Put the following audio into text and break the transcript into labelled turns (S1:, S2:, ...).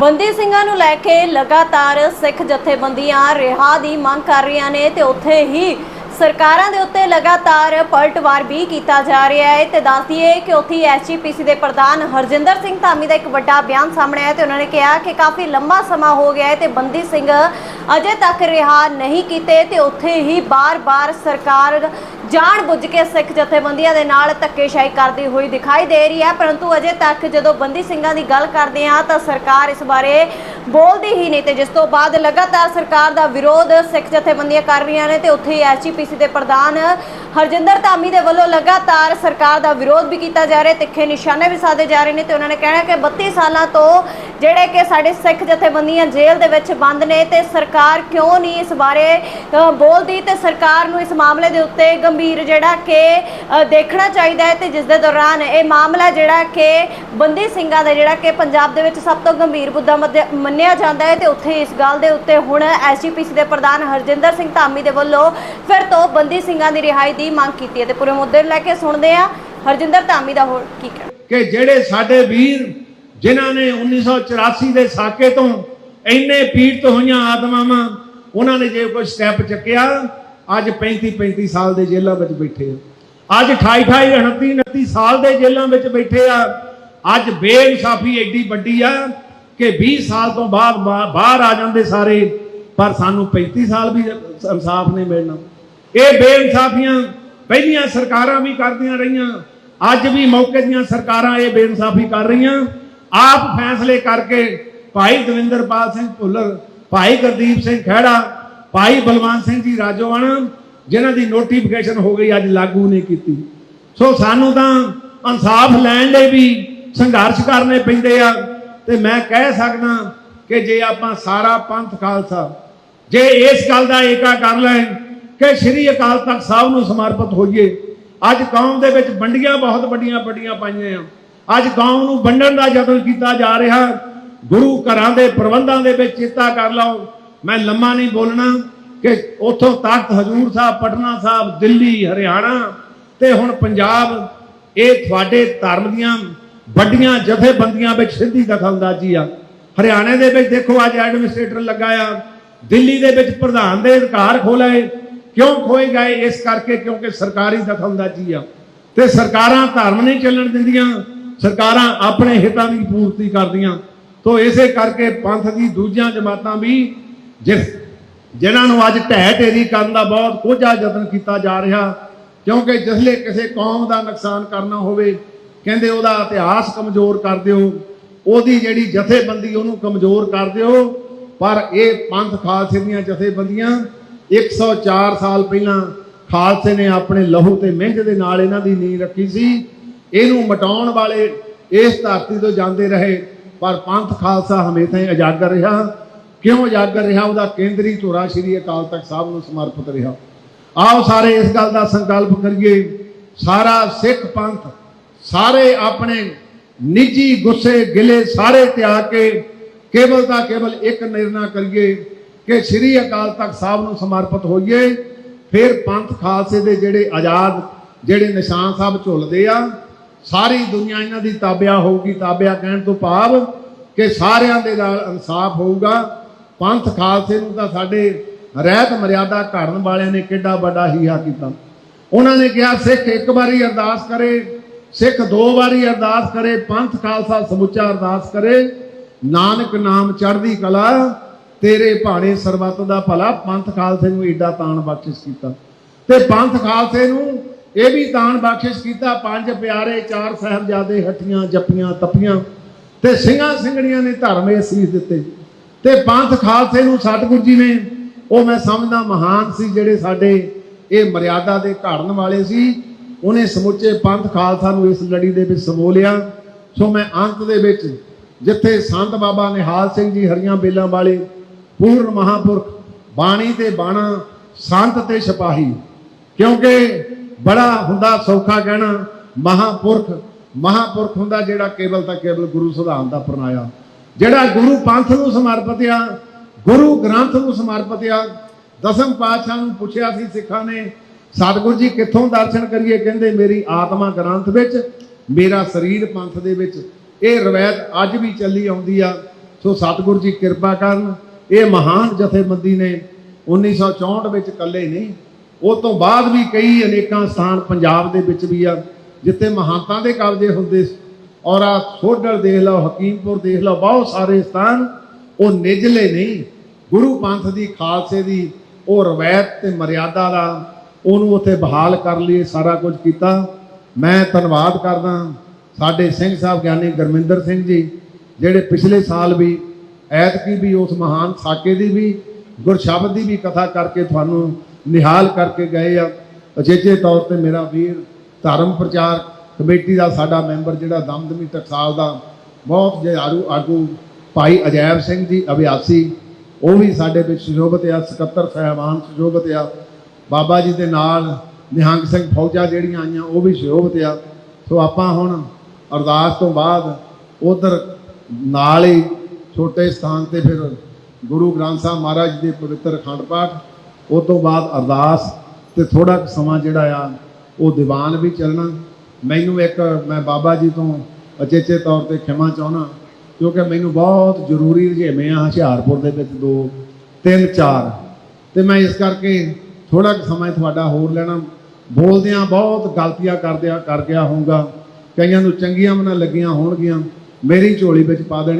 S1: ਬੰਦੀ ਸਿੰਘਾਂ ਨੂੰ ਲੈ ਕੇ ਲਗਾਤਾਰ ਸਿੱਖ ਜਥੇਬੰਦੀਆਂ ਰਿਹਾ ਦੀ ਮੰਗ ਕਰ ਰਹੀਆਂ ਨੇ ਤੇ ਉੱਥੇ ਹੀ ਸਰਕਾਰਾਂ ਦੇ ਉੱਤੇ ਲਗਾਤਾਰ ਪਲਟਵਾਰ ਵੀ ਕੀਤਾ ਜਾ ਰਿਹਾ ਹੈ ਤੇ ਦੱਸ ਦਈਏ ਕਿ ਉੱਥੇ ਐਸਜੀਪੀਸੀ ਦੇ ਪ੍ਰਧਾਨ ਹਰਜਿੰਦਰ ਸਿੰਘ ਧਾਮੀ ਦਾ ਇੱਕ ਵੱਡਾ ਬਿਆਨ ਸਾਹਮਣੇ ਆਇਆ ਤੇ ਉਹਨਾਂ ਨੇ ਕਿਹਾ ਕਿ ਕਾਫੀ ਲੰਬਾ ਸਮਾਂ ਹੋ ਗਿਆ ਹੈ ਤੇ ਬੰਦੀ ਸਿੰਘ ਅਜੇ ਤੱਕ ਰਿਹਾ ਨਹੀਂ ਕੀਤੇ ਤੇ ਉੱਥੇ ਹੀ ਬਾਰ-ਬਾਰ ਸਰਕਾਰ ਜਾਣ ਬੁੱਝ ਕੇ ਸਿੱਖ ਜਥੇਬੰਦੀਆਂ ਦੇ ਨਾਲ ਧੱਕੇਸ਼ਾਹੀ ਕਰਦੀ ਹੋਈ ਦਿਖਾਈ ਦੇ ਰਹੀ ਹੈ, ਪਰੰਤੂ ਅਜੇ ਤੱਕ ਜਦੋਂ ਬੰਦੀ ਸਿੰਘਾਂ ਦੀ ਗੱਲ ਕਰਦੇ ਹਾਂ ਤਾਂ ਸਰਕਾਰ ਇਸ ਬਾਰੇ ਬੋਲਦੀ ਹੀ ਨਹੀਂ ਤੇ ਜਿਸ ਤੋਂ ਬਾਅਦ ਲਗਾਤਾਰ ਸਰਕਾਰ ਦਾ ਵਿਰੋਧ ਸਿੱਖ ਜਥੇਬੰਦੀਆਂ ਕਰ ਰਹੀਆਂ ਨੇ ਤੇ ਉੱਥੇ ਹੀ ਐਸਜੀਪੀਸੀ ਦੇ ਪ੍ਰਧਾਨ ਹਰਜਿੰਦਰ ਧਾਮੀ ਦੇ ਵੱਲੋਂ ਲਗਾਤਾਰ ਸਰਕਾਰ ਦਾ ਵਿਰੋਧ ਵੀ ਕੀਤਾ ਜਾ ਰਿਹਾ, ਤਿੱਖੇ ਨਿਸ਼ਾਨੇ ਵੀ ਸਾਧੇ ਜਾ ਰਹੇ ਨੇ ਤੇ ਉਹਨਾਂ ਨੇ ਕਹਿਣਾ ਕਿ 32 ਸਾਲਾਂ ਤੋਂ ਜਿਹੜੇ ਕਿ ਸਾਡੇ ਸਿੱਖ ਜਥੇਬੰਦੀਆਂ ਜੇਲ੍ਹ ਦੇ ਵਿੱਚ ਬੰਦ ਨੇ ਤੇ ਸਰਕਾਰ ਕਿਉਂ ਨਹੀਂ ਇਸ ਬਾਰੇ ਬੋਲਦੀ ਤੇ ਸਰਕਾਰ ਨੂੰ ਇਸ ਮਾਮਲੇ ਦੇ ਉੱਤੇ ਗੰਭੀਰ ਜਿਹੜਾ ਕਿ ਦੇਖਣਾ ਚਾਹੀਦਾ ਹੈ ਤੇ ਜਿਸ ਦੇ ਦੌਰਾਨ ਇਹ ਮਾਮਲਾ ਜਿਹੜਾ ਕਿ ਬੰਦੀ ਸਿੰਘਾਂ ਦਾ ਜਿਹੜਾ ਕਿ ਪੰਜਾਬ ਦੇ ਵਿੱਚ ਸਭ ਤੋਂ ਗੰਭੀਰ ਮੁੱਦਾ ਮੱਧ- ਮੰਨਿਆ ਜਾਂਦਾ ਹੈ ਤੇ ਉੱਥੇ ਇਸ ਗੱਲ ਦੇ ਉੱਤੇ ਹੁਣ ਐਸਜੀਪੀਸੀ ਦੇ ਪ੍ਰਧਾਨ ਹਰਜਿੰਦਰ ਸਿੰਘ ਧਾਮੀ ਦੇ ਵੱਲੋਂ ਫਿਰ ਤੋਂ ਬੰਦੀ ਸਿੰਘਾਂ ਦੀ ਰਿਹਾਈ ਦੀ ਮੰਗ ਕੀਤੀ ਹੈ ਤੇ ਪੂਰੇ ਮੁੱਦੇ ਲੈ ਕੇ ਸੁਣਦੇ ਹਾਂ। ਹਰਜਿੰਦਰ ਧਾਮੀ ਦਾ ਹੋਰ ਕੀ ਕਹਿਣਾ?
S2: ਕਿ ਜਿਹੜੇ ਸਾਡੇ ਵੀਰ ਜਿਨ੍ਹਾਂ ਨੇ 1984 ਦੇ ਸਾਕੇ ਤੋਂ ਇੰਨੇ ਪੀੜਤ ਹੋਈਆਂ ਆਤਮਾਵਾਂ, ਉਹਨਾਂ ਨੇ ਜੇ ਕੋਈ ਸਟੈਪ ਚੱਕਿਆ, ਅੱਜ 35 35 ਸਾਲ ਦੇ ਜੇਲ੍ਹਾਂ ਵਿੱਚ ਬੈਠੇ ਆ। ਅੱਜ 28 28 29 29 ਸਾਲ ਦੇ ਜੇਲ੍ਹਾਂ ਵਿੱਚ ਬੈਠੇ ਆ। ਅੱਜ ਬੇਇਨਸਾਫੀ ਐਡੀ ਵੱਡੀ ਆ ਕਿ 20 ਸਾਲ ਤੋਂ ਬਾਅਦ ਬਾਹਰ ਆ ਜਾਂਦੇ ਸਾਰੇ, ਪਰ ਸਾਨੂੰ 35 ਸਾਲ ਵੀ ਇਨਸਾਫ ਨਹੀਂ ਮਿਲਣਾ। ਇਹ ਬੇਇਨਸਾਫੀਆਂ ਪਹਿਲੀਆਂ ਸਰਕਾਰਾਂ ਵੀ ਕਰਦੀਆਂ ਰਹੀਆਂ, ਅੱਜ ਵੀ ਮੌਕੇ ਦੀਆਂ ਸਰਕਾਰਾਂ ਇਹ ਬੇਇਨਸਾਫੀ ਕਰ ਰਹੀਆਂ। ਆਪ ਫੈਸਲੇ ਕਰਕੇ ਭਾਈ ਦਵਿੰਦਰਪਾਲ ਸਿੰਘ ਭੁੱਲਰ, ਭਾਈ ਗੁਰਦੀਪ ਸਿੰਘ ਖਹਿੜਾ, ਭਾਈ ਬਲਵੰਤ ਸਿੰਘ ਜੀ ਰਾਜੋਆਣਾ, ਜਿਨ੍ਹਾਂ ਦੀ ਨੋਟੀਫਿਕੇਸ਼ਨ ਹੋ ਗਈ, ਅੱਜ ਲਾਗੂ ਨਹੀਂ ਕੀਤੀ। ਸੋ ਸਾਨੂੰ ਤਾਂ ਇਨਸਾਫ ਲੈਣ ਲਈ ਵੀ ਸੰਘਰਸ਼ ਕਰਨੇ ਪੈਂਦੇ ਆ। ਤੇ ਮੈਂ ਕਹਿ ਸਕਦਾ ਕਿ ਜੇ ਆਪਾਂ ਸਾਰਾ ਪੰਥ ਖਾਲਸਾ, ਜੇ ਇਸ ਗੱਲ ਦਾ ਏਕਾ ਕਰ ਲੈਣ ਕਿ ਸ੍ਰੀ ਅਕਾਲ ਤਖਤ ਸਾਹਿਬ ਨੂੰ ਸਮਰਪਿਤ ਹੋਈਏ, ਅੱਜ ਕੌਮ ਦੇ ਵਿੱਚ ਵੰਡੀਆਂ ਬਹੁਤ ਵੱਡੀਆਂ ਵੱਡੀਆਂ ਪਾਈਆਂ ਆ। ਅੱਜ ਕੌਮ ਨੂੰ ਵੰਡਣ ਦਾ ਯਤਨ ਕੀਤਾ ਜਾ ਰਿਹਾ, ਗੁਰੂ ਘਰਾਂ ਦੇ ਪ੍ਰਬੰਧਾਂ ਦੇ ਵਿੱਚ ਚੇਤਾ ਕਰ ਲਓ। ਮੈਂ ਲੰਮਾ ਨਹੀਂ ਬੋਲਣਾ ਕਿ ਉੱਥੋਂ ਤਖਤ ਹਜੂਰ ਸਾਹਿਬ, ਪਟਨਾ ਸਾਹਿਬ, ਦਿੱਲੀ, ਹਰਿਆਣਾ ਤੇ ਹੁਣ ਪੰਜਾਬ, ਇਹ ਤੁਹਾਡੇ ਧਰਮ ਦੀਆਂ ਵੱਡੀਆਂ ਜਥੇਬੰਦੀਆਂ ਵਿੱਚ ਸਿੱਧੀ ਦਖਲਅੰਦਾਜ਼ੀ ਆ। ਹਰਿਆਣੇ ਦੇ ਵਿੱਚ ਦੇਖੋ, ਅੱਜ ਐਡਮਿਨਿਸਟ੍ਰੇਟਰ ਲੱਗਾ ਆ। ਦਿੱਲੀ ਦੇ ਵਿੱਚ ਪ੍ਰਧਾਨ ਦੇ ਅਧਿਕਾਰ ਖੋਲੇ ਕਿਉਂ ਖੋਏ ਗਏ? ਇਸ ਕਰਕੇ ਕਿਉਂਕਿ ਸਰਕਾਰੀ ਦਖਲਅੰਦਾਜ਼ੀ ਆ। ਤੇ ਸਰਕਾਰਾਂ ਧਰਮ ਨਹੀਂ ਚੱਲਣ ਦਿੰਦੀਆਂ। ਸਰਕਾਰਾਂ ਆਪਣੇ ਹਿੱਤਾਂ ਦੀ ਪੂਰਤੀ ਕਰਦੀਆਂ। ਤੋਂ ਇਸੇ ਕਰਕੇ ਪੰਥ ਦੀ ਦੂਜੀਆਂ ਜਮਾਤਾਂ ਵੀ ਜਿਸ ਜਿਨ੍ਹਾਂ ਨੂੰ ਅੱਜ ਢਹਿ ਢੇਰੀ ਕਰਨ ਦਾ ਬਹੁਤ ਕੋਝਾ ਯਤਨ ਕੀਤਾ ਜਾ ਰਿਹਾ, ਕਿਉਂਕਿ ਜਿਸਲੇ ਕਿਸੇ ਕੌਮ ਦਾ ਨੁਕਸਾਨ ਕਰਨਾ ਹੋਵੇ ਕਹਿੰਦੇ ਉਹਦਾ ਇਤਿਹਾਸ ਕਮਜ਼ੋਰ ਕਰ ਦਿਓ, ਉਹਦੀ ਜਿਹੜੀ ਜਥੇਬੰਦੀ ਉਹਨੂੰ ਕਮਜ਼ੋਰ ਕਰ ਦਿਓ, ਪਰ ਇਹ ਪੰਥ ਖਾਲਸੇ ਦੀਆਂ ਜਥੇਬੰਦੀਆਂ 104 ਸਾਲ ਪਹਿਲਾਂ ਖਾਲਸੇ ਨੇ ਆਪਣੇ ਲਹੂ ਤੇ ਮਿਹਨਤ ਦੇ ਨਾਲ ਇਹਨਾਂ ਦੀ ਨੀਂਹ ਰੱਖੀ ਸੀ। ਇਹਨੂੰ ਮਟਾਉਣ ਵਾਲੇ ਇਸ ਧਰਤੀ ਤੋਂ ਜਾਂਦੇ ਰਹੇ, ਪਰ ਪੰਥ ਖਾਲਸਾ ਹਮੇਸ਼ਾ ਹੀ ਉਜਾਗਰ ਰਿਹਾ। ਕਿਉਂ ਉਜਾਗਰ ਰਿਹਾ? ਉਹਦਾ ਕੇਂਦਰੀ ਧੁਰਾ ਸ਼੍ਰੀ ਅਕਾਲ ਤਖਤ ਸਾਹਿਬ ਨੂੰ ਸਮਰਪਿਤ ਰਿਹਾ। ਆਓ ਸਾਰੇ ਇਸ ਗੱਲ ਦਾ ਸੰਕਲਪ ਕਰੀਏ। ਸਾਰਾ ਸਿੱਖ ਪੰਥ ਸਾਰੇ ਆਪਣੇ ਨਿੱਜੀ ਗੁੱਸੇ ਗਿਲੇ ਸਾਰੇ ਤਿਆਗ ਕੇ ਕੇਵਲ ਦਾ ਕੇਵਲ ਇੱਕ ਨਿਰਣਾ ਕਰੀਏ ਕਿ ਸ੍ਰੀ ਅਕਾਲ ਤਖਤ ਸਾਹਿਬ ਨੂੰ ਸਮਰਪਿਤ ਹੋਈਏ, ਫਿਰ ਪੰਥ ਖਾਲਸੇ ਦੇ ਜਿਹੜੇ ਆਜ਼ਾਦ, ਜਿਹੜੇ ਨਿਸ਼ਾਨ ਸਾਹਿਬ ਝੁੱਲਦੇ ਆ, ਸਾਰੀ ਦੁਨੀਆ ਇਹਨਾਂ ਦੀ ਤਾਬਿਆ ਹੋਊਗੀ, ਤਾਬਿਆ ਕਹਿਣ ਤੋਂ ਭਾਵ ਕਿ ਸਾਰਿਆਂ ਦੇ ਨਾਲ ਇਨਸਾਫ ਹੋਊਗਾ। ਪੰਥ ਖਾਲਸੇ ਨੂੰ ਤਾਂ ਸਾਡੇ ਰਹਿਤ ਮਰਿਆਦਾ ਘੜਨ ਵਾਲਿਆਂ ਨੇ ਕਿੱਡਾ ਵੱਡਾ ਹੀਹਾ ਕੀਤਾ। ਉਹਨਾਂ ਨੇ ਕਿਹਾ, ਸਿੱਖ ਇੱਕ ਵਾਰੀ ਅਰਦਾਸ ਕਰੇ ਸਿੱਖ ਦੋ ਵਾਰੀ ਅਰਦਾਸ ਕਰੇ, ਪੰਥ ਖਾਲਸਾ ਸਮੁੱਚਾ ਅਰਦਾਸ ਕਰੇ। ਨਾਨਕ ਨਾਮ ਚੜ੍ਹਦੀ ਕਲਾ, ਤੇਰੇ ਭਾਣੇ ਸਰਬੱਤ ਦਾ ਭਲਾ। ਪੰਥ ਖਾਲਸੇ ਨੂੰ ਏਡਾ ਤਾਣ ਬਖਸ਼ਿਸ਼ ਕੀਤਾ। ਤੇ ਪੰਥ ਖਾਲਸੇ ਨੂੰ ਇਹ ਵੀ ਤਾਣ ਬਖਸ਼ਿਸ਼ ਕੀਤਾ, ਪੰਜ ਪਿਆਰੇ ਚਾਰ ਸਾਹਿਬਜ਼ਾਦੇ ਹੱਟੀਆਂ ਜੱਪੀਆਂ ਤੱਪੀਆਂ ਤੇ ਸਿੰਘਾਂ ਸਿੰਘਣੀਆਂ ਨੇ ਧਰਮ ਅਸੀਸ ਦਿੱਤੇ। ਤੇ ਪੰਥ ਖਾਲਸੇ ਨੂੰ ਸਤਿਗੁਰੂ ਜੀ ਨੇ, ਉਹ ਮੈਂ ਸਮਝਦਾ ਮਹਾਨ ਸੀ ਜਿਹੜੇ ਸਾਡੇ ਇਹ ਮਰਿਆਦਾ ਦੇ ਘੜਨ ਵਾਲੇ ਸੀ। ਉਹਨੇ ਸਮੁੱਚੇ ਪੰਥ ਖਾਲਸਾ ਨੂੰ ਇਸ ਲੜੀ ਦੇ ਵਿੱਚ ਸਮੋ ਲਿਆ। ਸੋ ਮੈਂ ਅੰਤ ਦੇ ਵਿੱਚ ਜਿੱਥੇ ਸੰਤ ਬਾਬਾ ਨਿਹਾਲ ਸਿੰਘ ਜੀ ਹਰੀਆਂ ਬੇਲਾਂ ਵਾਲੇ ਪੂਰਨ ਮਹਾਪੁਰਖ ਬਾਣੀ ਤੇ ਬਾਣਾ, ਸੰਤ ਤੇ ਸਿਪਾਹੀ, ਕਿਉਂਕਿ ਬੜਾ ਹੁੰਦਾ ਸੌਖਾ ਕਹਿਣਾ, ਮਹਾਪੁਰਖ ਮਹਾਪੁਰਖ ਹੁੰਦਾ ਜਿਹੜਾ ਕੇਵਲ ਤਾਂ ਕੇਵਲ ਗੁਰੂ ਸਿਧਾਂਤ ਦਾ ਪਰਨਾਇਆ ਜਿਹੜਾ ਗੁਰੂ ਪੰਥ ਨੂੰ ਸਮਰਪਿਤ ਆ ਗੁਰੂ ਗ੍ਰੰਥ ਨੂੰ ਸਮਰਪਿਤ ਆ ਦਸਮ ਪਾਤਸ਼ਾਹ ਨੂੰ ਪੁੱਛਿਆ ਸੀ ਸਿੱਖਾਂ ਨੇ ਸਤਿਗੁਰੂ ਜੀ, ਕਿੱਥੋਂ ਦਰਸ਼ਨ ਕਰੀਏ? ਕਹਿੰਦੇ, ਮੇਰੀ ਆਤਮਾ ਗ੍ਰੰਥ ਵਿੱਚ, ਮੇਰਾ ਸਰੀਰ ਪੰਥ ਦੇ ਵਿੱਚ। ਇਹ ਰਵਾਇਤ ਅੱਜ ਵੀ ਚੱਲੀ ਆਉਂਦੀ ਆ। ਸੋ ਸਤਿਗੁਰੂ ਜੀ, ਕਿਰਪਾ ਕਰਨ। ਇਹ ਮਹਾਨ ਜਥੇਬੰਦੀ ਨੇ 1964 ਵਿੱਚ ਇਕੱਲੇ ਨਹੀਂ, ਉਹ ਤੋਂ ਬਾਅਦ ਵੀ ਕਈ ਅਨੇਕਾਂ ਸਥਾਨ ਪੰਜਾਬ ਦੇ ਵਿੱਚ ਵੀ ਆ, ਜਿੱਥੇ ਮਹਾਂਤਾਂ ਦੇ ਕਬਜ਼ੇ ਹੁੰਦੇ ਔਰ ਆ ਸੋਡਲ ਦੇਖ ਲਓ, ਹਕੀਮਪੁਰ ਦੇਖ ਲਓ, ਬਹੁਤ ਸਾਰੇ ਸਥਾਨ, ਉਹ ਨਿਜਲੇ ਨਹੀਂ। ਗੁਰੂ ਪੰਥ ਦੀ, ਖਾਲਸੇ ਦੀ ਉਹ ਰਵਾਇਤ ਤੇ ਮਰਿਆਦਾ ਦਾ ਉਹਨੂੰ ਉੱਥੇ ਬਹਾਲ ਕਰ ਲਈ ਸਾਰਾ ਕੁਝ ਕੀਤਾ। ਮੈਂ ਧੰਨਵਾਦ ਕਰਦਾ ਸਾਡੇ ਸਿੰਘ ਸਾਹਿਬ ਗਿਆਨੀ ਗੁਰਮਿੰਦਰ ਸਿੰਘ ਜੀ, ਜਿਹੜੇ ਪਿਛਲੇ ਸਾਲ ਵੀ, ਐਤਕੀ ਵੀ ਉਸ ਮਹਾਨ ਸਾਕੇ ਦੀ ਵੀ, ਗੁਰਸ਼ਬਦ ਦੀ ਵੀ ਕਥਾ ਕਰਕੇ ਤੁਹਾਨੂੰ ਨਿਹਾਲ ਕਰਕੇ ਗਏ ਆ। ਅਜੇਜੇ ਤੌਰ ਤੇ ਮੇਰਾ ਵੀਰ ਧਰਮ ਪ੍ਰਚਾਰ ਕਮੇਟੀ ਦਾ ਸਾਡਾ ਮੈਂਬਰ ਜਿਹੜਾ ਦਮਦਮੀ ਟਕਸਾਲ ਦਾ ਬਹੁਤ ਜਿਆਰੂ ਆਗੂ ਭਾਈ ਅਜੈਬ ਸਿੰਘ ਜੀ, ਅਭਿਆਸੀ, ਉਹ ਵੀ ਸਾਡੇ ਵਿੱਚ ਸੁਸ਼ੋਭਿਤ ਆ, ਸਕੱਤਰ ਸਹਿਬਾਨ ਸੁਸ਼ੋਭਿਤ ਆ। ਬਾਬਾ ਜੀ ਦੇ ਨਾਲ ਨਿਹੰਗ ਸਿੰਘ ਫੌਜਾਂ ਜਿਹੜੀਆਂ ਆਈਆਂ, ਉਹ ਵੀ ਸ਼ੋਭਤ ਆ। ਸੋ ਆਪਾਂ ਹੁਣ ਅਰਦਾਸ ਤੋਂ ਬਾਅਦ ਉਧਰ ਨਾਲ ਹੀ ਛੋਟੇ ਸਥਾਨ ਤੇ ਫਿਰ ਗੁਰੂ ਗ੍ਰੰਥ ਸਾਹਿਬ ਮਹਾਰਾਜ ਜੀ ਦੇ ਪਵਿੱਤਰ ਅਖੰਡ ਪਾਠ ਉਸ ਤੋਂ ਬਾਅਦ ਅਰਦਾਸ ਤੇ ਥੋੜਾ ਸਮਾਂ ਜਿਹੜਾ ਆ, ਉਹ ਦੀਵਾਨ ਵੀ ਚੱਲਣਾ। ਮੈਨੂੰ ਇੱਕ ਮੈਂ ਬਾਬਾ ਜੀ ਤੋਂ ਅਚੇਚੇ ਤੌਰ ਤੇ ਖਿਮਾ ਚਾਹਣਾ ਕਿਉਂਕਿ ਮੈਨੂੰ ਬਹੁਤ ਜ਼ਰੂਰੀ ਰੁਝੇਵੇਂ ਆ ਹੁਸ਼ਿਆਰਪੁਰ ਦੇ ਵਿੱਚ ਦੋ, ਤਿੰਨ, ਚਾਰ। ਤੇ ਮੈਂ ਇਸ ਕਰਕੇ ਥੋੜਾ ਕੁ ਸਮਾਂ ਤੁਹਾਡਾ ਹੋਰ ਲੈਣਾ। ਬੋਲਦਿਆਂ ਬਹੁਤ ਗਲਤੀਆਂ ਕਰਦਿਆਂ ਕਰ ਗਿਆ ਹੋਊਗਾ। ਕਈਆਂ ਨੂੰ ਚੰਗੀਆਂ ਵੀ ਨਾ ਲੱਗੀਆਂ ਹੋਣਗੀਆਂ। ਮੇਰੀ ਝੋਲੀ ਵਿੱਚ ਪਾ ਦੇਣੀ।